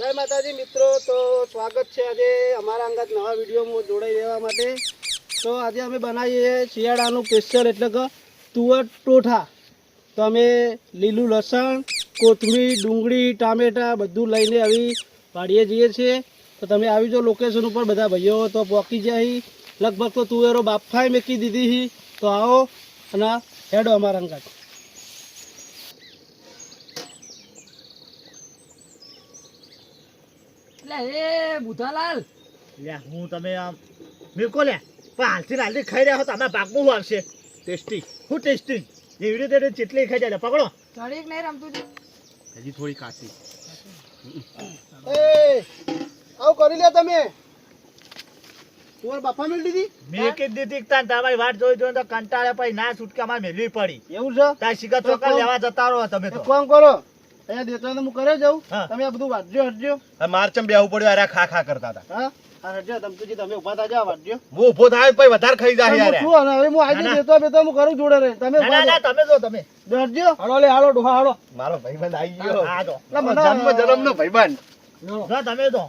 જય માતાજી, મિત્રો, તો સ્વાગત છે આજે અમારા અંગત નવા વિડીયોમાં જોડાઈ રહેવા માટે. તો આજે અમે બનાવીએ શિયાળાનું સ્પેશિયલ એટલે કે તુવર ટોઠા. તો અમે લીલું લસણ, કોથમીર, ડુંગળી, ટામેટાં બધું લઈને આવી વાડીએ જઈએ છીએ. તો તમે આવી જો લોકેશન ઉપર, બધા ભાઈઓ તો પોકી જાય. લગભગ તો તુવેરો બાફાએ મેકી દીધી તો આવો અને હેડો અમારા અંગત. એટલે બુધાલાલ. લ્યા હું તમે આમ મેકો લ્યા પણ હાલથી હાલથી ખાઈ રહ્યા હો તો આમાં આવશે? ટેસ્ટી. શું ટેસ્ટી? એવી રીતે ચેટલી ખાઈ જાય પકડો. ચડીક નહીં રમતું હજી થોડી કાચી. એ આવું કરી લે તમે. બાફા મેળ દીધી? મેં કીધી દીધી તમારી વાટ જોઈ જોઈને તો કંટાળે પછી ના છૂટકામાં મેળવી પડી. એવું છે? તાર ચોકર લેવા જતા રહો તમે તો. કામ કરો? અહીંયા દેતા હું કરે જાઉં તમે આ બધું વાંચજો હટજો. મારચમ બેહવું પડ્યું અરે ખા ખા કરતા હતા. હા? હટજો તમતુજી તમે ઊભા થા જાઓ હું ઊભો થાય પછી વધારે ખાઈ જાય યાર. હવે હું આજે ના, ના. દેતો બેતો હું કરું જોડે તમે ના ના તમે જો તમે. થાઓ. હાલો લે હાલો ડોહા હાલો. મારો ભાઈબંધ આવી ગયો. હા જન્મ જન્મ નો ભાઈબંધ. જો તમે જો.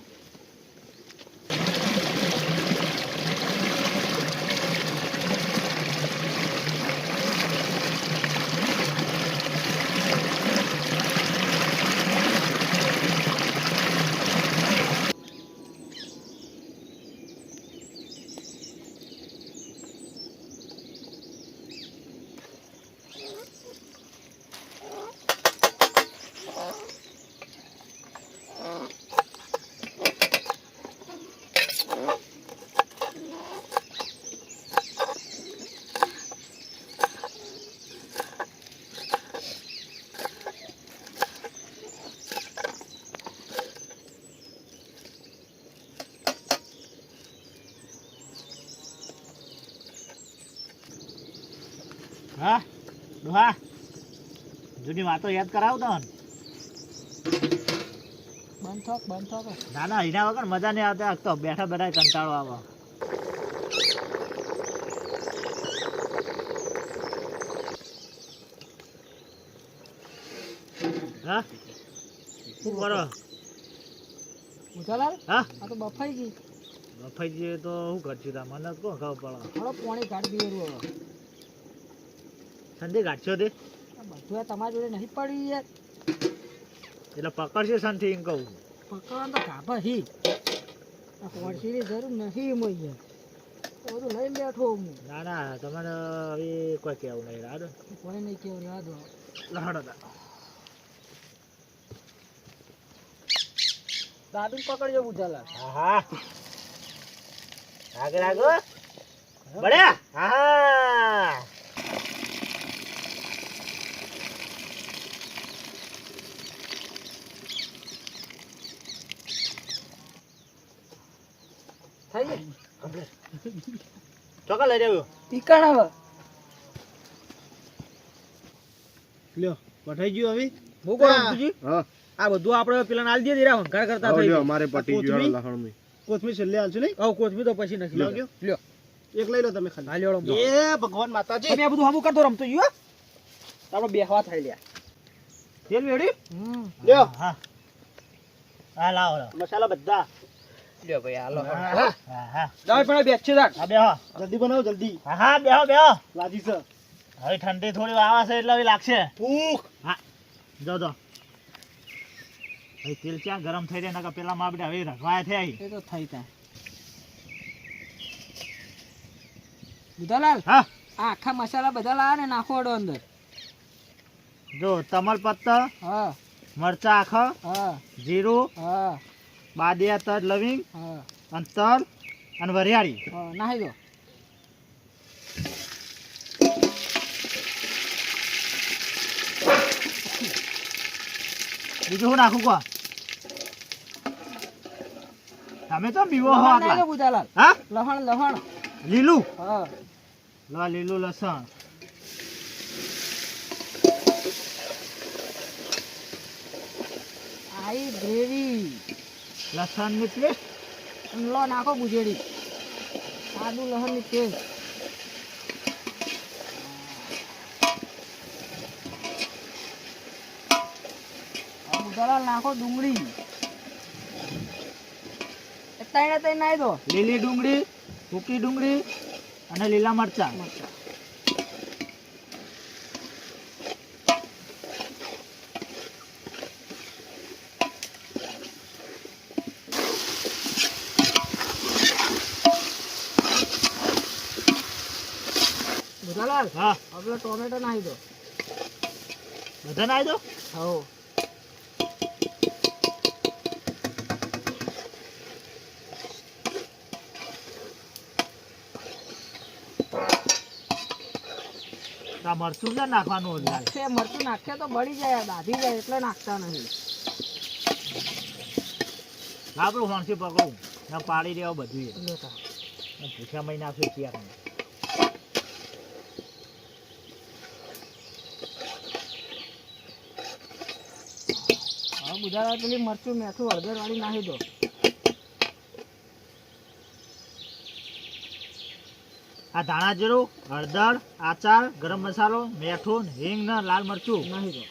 હા? ડોહા જૂની વાતો યાદ કરાવ તો ને. બંધ થોક બંધ થોક ના ના એના વગર મજા નહીં આવતા. આગતો બેઠા બેઠા કંટાળો આવે. હા? શું કરો? બુધાલાલ હા? આ તો બફાઈ ગઈ. બફાઈ ગઈ તો શું કરશું મને કોણ ખબર પડે? પોણી કાઢી દીધું હવે ગાડશો દે. તે બધું તમારી જોડે નહીં પડ્યું યાર. એટલે પકડશે સંથી એમ કહું. પકડવાનું તો કાપા હી. પડશીની જરૂર નથી એમાં યાર. બધું લઈ બેઠો હું. ના ના તમારે હવે કોઈ કહેવું નહીં. રાડો કોઈ નહીં કેવું રહેવા દો લહડો દાદુ પકડજો બુધાલા હા હા. આગળ આગળ બળ્યા? હા. થઈ ગઈ ચોકા લઈ જાવ ટીકાણ હવે. લ્યો વઠાઈ ગયું હવે? હું કોણ હા. હા. આ બધું આપણે પેલા નાલ દે દીરા વંકાર કરતા થઈ લ્યો, અમારે પટી ગયું કોથમીર? યાર કોથમીર છેલ્લે હાલશો નહીં? આવ કોથમી તો પછી નથી. લાગ્યો લ્યો. એક લઈ લો તમે ખાલી. હા રમતો એ ભગવાન માતાજી. તમે આ બધું હમું કરતો રમતો જો આપણે બેહવા થાય લ્યા. તેલ વેડી લ્યો. હા. હા લાવો. મસાલા બધા. લ્યો ભાઈ હાલો. હા, હા. હા. પણ બેસ છે હા બેહો. જલ્દી બનાવો જલ્દી. હા હા બેહો બેહો. લાજી છે. હવે ઠંડી થોડી વાવા એટલે હવે લાગશે. ફૂક. હા. જો જો. હવે તેલ ક્યાં ગરમ થઈ રહ્યા નકર પેલા માં હવે રખવાયા થયા એ તો થઈ તા. બુધાલાલ હા. આ આખા મસાલા બધા લાવે ને નાખો અડો અંદર. જો તમલ પત્તા હા. મરચા આખા હા. જીરું હા. બાદિયા તજ લવિંગ હા. અને તલ અને વરિયાળી. હા નાહી દો. બીજું શું નાખું કો તમે તો બીવો હો આટલા. હા? લહણ લહણ. લીલું? હા. લો લીલું લસણ. આઈ ગ્રેવી લસણની પેસ્ટ લો નાખો બુજેડી આદુ લહણની પેસ્ટ બુધાલાલ નાખો ડુંગળી. ત્રણે ત્રણ નાખી દો. લીલી ડુંગળી, સૂકી ડુંગળી અને લીલા મરચાં. બુધાલાલ હા. આપણે ટોમેટો નાખી દો. બધા નાખી દો? હા આ મરચું નાખવાનું નાખે મરચું નાખે તો બળી જાય દાધી જાય એટલે નાખતા નહીં. આપણું હોણસી પકડું. ના પાડી દેવા બધું પૂછ્યા મહિના આપશે ત્યાં બુધાલાલ પેલી મરચું મેથું હળદર વાળી નાખી દો. આ ધાણા જીરું હળદર આચાર ગરમ મસાલો મેઠું હિંગ ને લાલ મરચું. નાખી દો.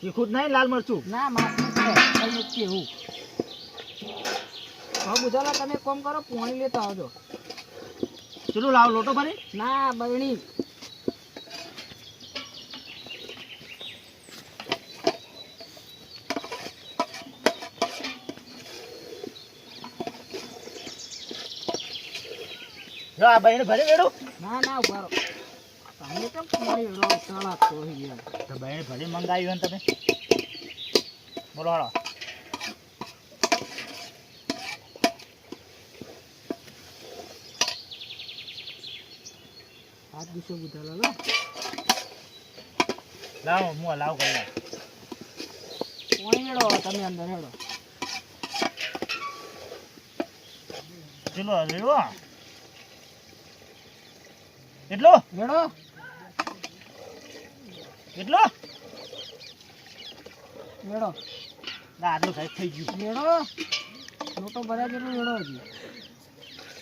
તીખું જ નહીં લાલ મરચું? ના માથું એવું હવે બુધાલાલ તમે કોમ કરો પોણી લેતા આવજો. ચલો લાવ લોટો ભરી? ના બરણી. આ બહેને ભરી વેડો ના ના ઊભા રહો. તમે કેમ તમારી વેડો તળા તો યાર તો બહેને ભરી મંગાવ્યું ને તમે. બોલો હાલો. હાથ દીશો બુધાલાલ હો. લાવો મુ લાવ કરી. પાણી હેડો તમે અંદર હેડો. ચલો રેડો એટલો? મેળો એટલો? મેળો ના આટલું સાહેબ થઈ ગયું. મેળો મોટો ભર્યા જેટલું મેળો હજી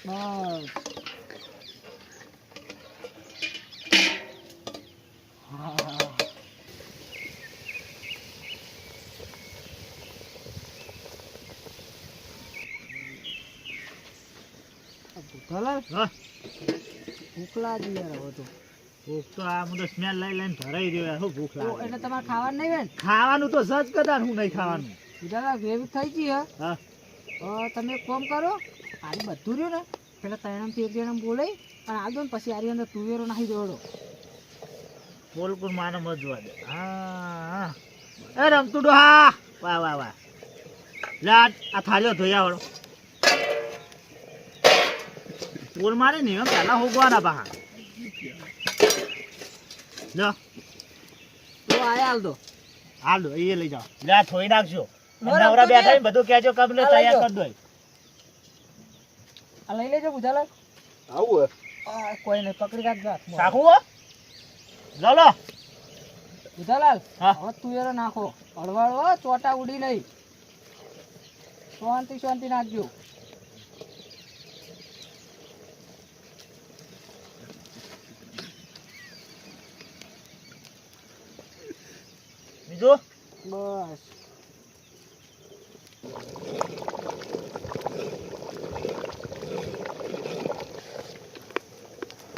બસ. બુધાલાલ હા. ભૂખ લાગી યાર હવે તો. ભૂખ તો આ હું તો સ્મેલ લઈ લઈને ભરાઈ રહ્યો યાર. ભૂખ લાગે? એટલે તમારે ખાવાનું નહીં બેન ખાવાનું તો સજ કદાચ હું નહીં ખાવાનું. બુધાલાલ ગ્રેવી થઈ ગઈ હે. હા. તમે કામ કરો આરી બધું રહ્યું ને પેલા ત્રણમથી એક જણા બોલાઈ અને આ દો ને પછી આરી અંદર તુવેરો નાખી દોડો બોલકુર માને મજવા જોવા દે. હા એ રમતું ડોહા વાહ વાહ વાહ. લે આ આ થાળીઓ ધોયા વળો પોલ મારે ને પહેલા હોગવાના પાહા લો. તો આયા હાલ દો. હાલ દો એ લઈ જાઓ. લે આ થોઈ નાખજો. નવરા બેઠા બધું કહેજો કબલે લઈ તૈયાર કરી દો. આ લઈ લેજો બુધાલાલ આવું આ કોઈ ને પકડી રાખજો હાથમાં. સાખું લો લો. બુધાલાલ હા. હવે તુવેરો નાખો. હળવાળો ચોટા ઉડી નહીં શાંતિ શાંતિ નાખજો. બીજું? બસ.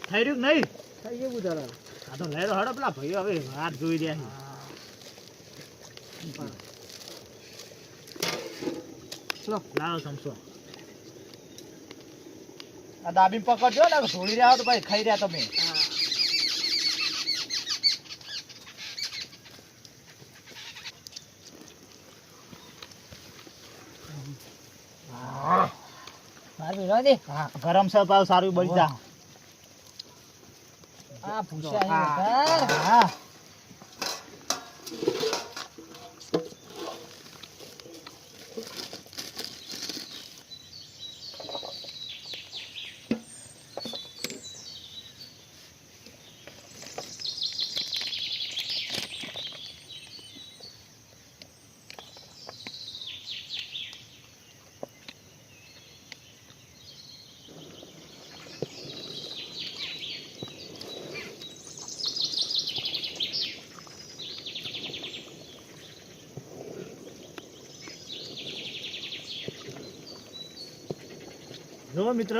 થઈ રહ્યું નહીં? થઈ ગયું તારા આ તો લઈ લો હડો પેલા ભાઈઓ હવે હાથ જોઈ રહ્યા છે. લો લાવો સમસો આ દાબી પકડજો ને ધોળી રહ્યા તો ભાઈ ખાઈ રહ્યા તમે. વિરોધી દે ગરમ છે પાવ સારું બળી જા. આ ભૂસા હે. જો મિત્ર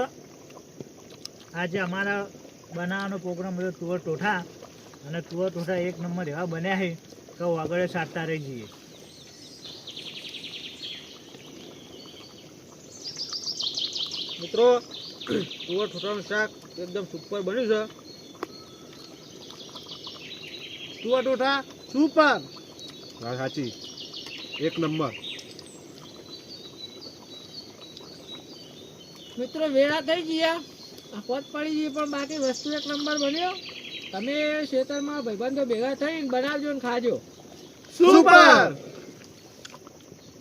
આજે અમારા બનાવવાનો પ્રોગ્રામ હતો તુવર ટોઠા અને તુવર ટોઠા એક નંબર એવા બન્યા છે કે આગળ સાટતા રહી જઈએ. મિત્રો તુવર ઠોઠાનું શાક એકદમ સુપર બન્યું છે. તુવર ઠોઠા સુપર. સાચી. એક નંબર મિત્રો, વેળા થઈ ગયા. પોત પડી ગઈ, પણ બાકી વસ્તુ એક નંબર બન્યો. તમે ખેતરમાં ભાઈબંધો ભેગા થઈને બનાવજો ને ખાજો. સુપર